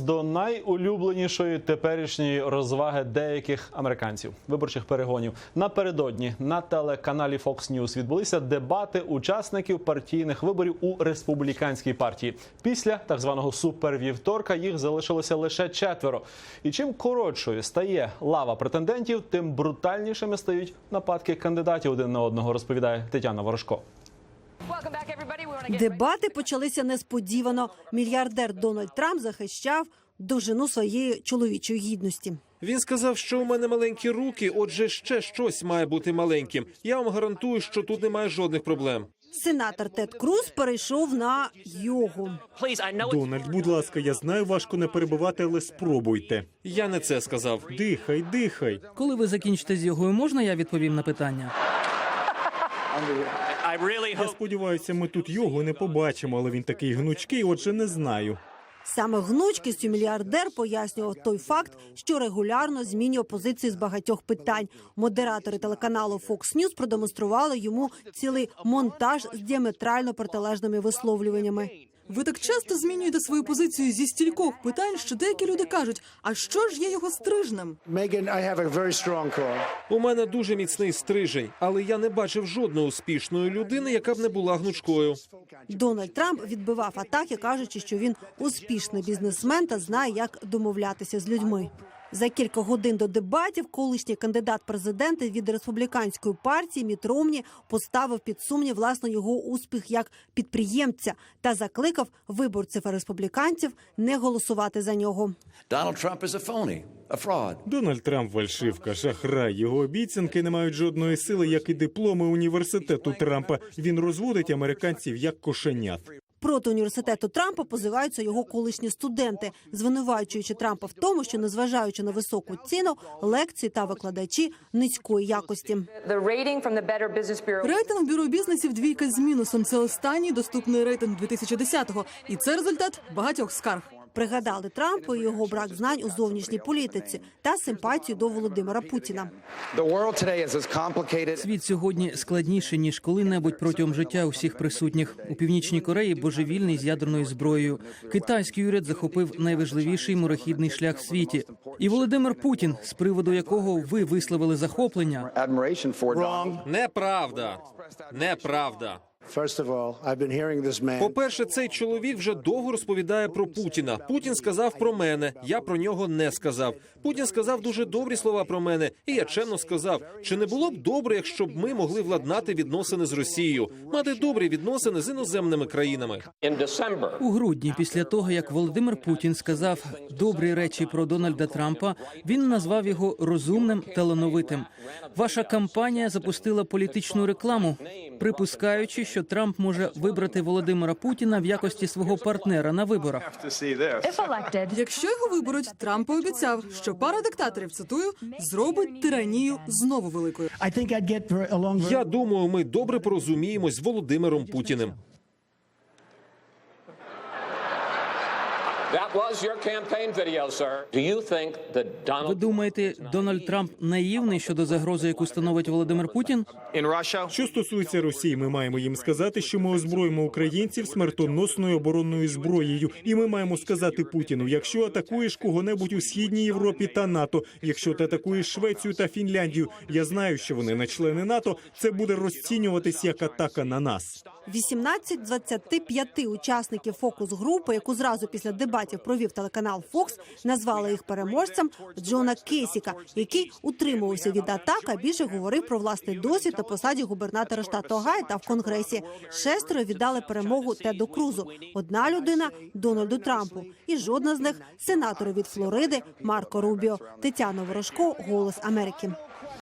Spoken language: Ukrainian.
До найулюбленішої теперішньої розваги деяких американців виборчих перегонів напередодні на телеканалі Fox News відбулися дебати учасників партійних виборів у республіканській партії. Після так званого супервівторка їх залишилося лише четверо. І чим коротшою стає лава претендентів, тим брутальнішими стають нападки кандидатів один на одного. Розповідає Тетяна Ворожко. Дебати почалися несподівано. Мільярдер Дональд Трамп захищав довжину своєї чоловічої гідності. Він сказав, що у мене маленькі руки, отже, ще щось має бути маленьким. Я вам гарантую, що тут немає жодних проблем. Сенатор Тед Круз перейшов на йогу. Дональд, будь ласка, я знаю, важко не перебувати, але спробуйте. Я не це сказав. Дихай, дихай. Коли ви закінчите з йогою, можна я відповім на питання? Я сподіваюся, ми тут його не побачимо, але він такий гнучкий, отже, не знаю. Саме гнучкістю мільярдер пояснював той факт, що регулярно змінює позицію з багатьох питань. Модератори телеканалу Fox News продемонстрували йому цілий монтаж з діаметрально протилежними висловлюваннями. Ви так часто змінюєте свою позицію зі стількох питань, що деякі люди кажуть: а що ж є його стрижнем? Megan, I have a very strong call. У мене дуже міцний стрижень, але я не бачив жодної успішної людини, яка б не була гнучкою. Дональд Трамп відбивав атаки, кажучи, що він успішний бізнесмен та знає, як домовлятися з людьми. За кілька годин до дебатів колишній кандидат президента від республіканської партії Міт Ромні поставив під сумнів власне його успіх як підприємця та закликав виборців республіканців не голосувати за нього. Дональд Трамп фальшивка, шахрай. Його обіцянки не мають жодної сили, як і дипломи університету Трампа. Він розводить американців як кошенят. Проти університету Трампа позиваються його колишні студенти, звинувачуючи Трампа в тому, що незважаючи на високу ціну, лекції та викладачі низької якості. Рейтинг бюро бізнесів двійка з мінусом. Це останній доступний рейтинг 2010-го. І це результат багатьох скарг. Пригадали Трампу і його брак знань у зовнішній політиці та симпатію до Володимира Путіна. Світ сьогодні складніший ніж коли-небудь протягом життя усіх присутніх у північній Кореї. Божевільний з ядерною зброєю. Китайський уряд захопив найважливіший морохідний шлях в світі. І Володимир Путін, з приводу якого ви висловили захоплення, Неправда. Неправда. First of all, I've been hearing this man. По-перше, цей чоловік вже довго розповідає про Путіна. Путін сказав про мене. Я про нього не сказав. Путін сказав дуже добрі слова про мене, і я чемно сказав, чи не було б добре, якщо б ми могли владнати відносини з Росією, мати добрі відносини з іноземними країнами. у грудні, після того як Володимир Путін сказав добрі речі про Дональда Трампа, він назвав його розумним талановитим. Ваша кампанія запустила політичну рекламу, припускаючи, що Трамп може вибрати Володимира Путіна в якості свого партнера на виборах. Якщо його виберуть, Трамп пообіцяв, що пара диктаторів цитую зробить тиранію знову великою. Я думаю, ми добре порозуміємось з Володимиром Путіним. Ви Donald думаєте, Дональд Трамп наївний щодо загрози, яку становить Володимир Путін? Що стосується Росії, ми маємо їм сказати, що ми озброїмо українців смертоносною оборонною зброєю, і ми маємо сказати Путіну: якщо атакуєш кого-небудь у східній Європі та НАТО, якщо ти атакуєш Швецію та Фінляндію, я знаю, що вони не члени НАТО. Це буде розцінюватись як атака на нас. 18 з 25 учасників фокус-групи, яку зразу після дебатів провів телеканал Fox, назвали їх переможцем Джона Кейсіка, який утримувався від атак, а більше говорив про власний досвід на посаді губернатора штату Огайо та в конгресі. Шестеро віддали перемогу Теду Крузу. Одна людина Дональду Трампу, і жодна з них сенатору від Флориди Марко Рубіо. Тетяна Ворожко, Голос Америки.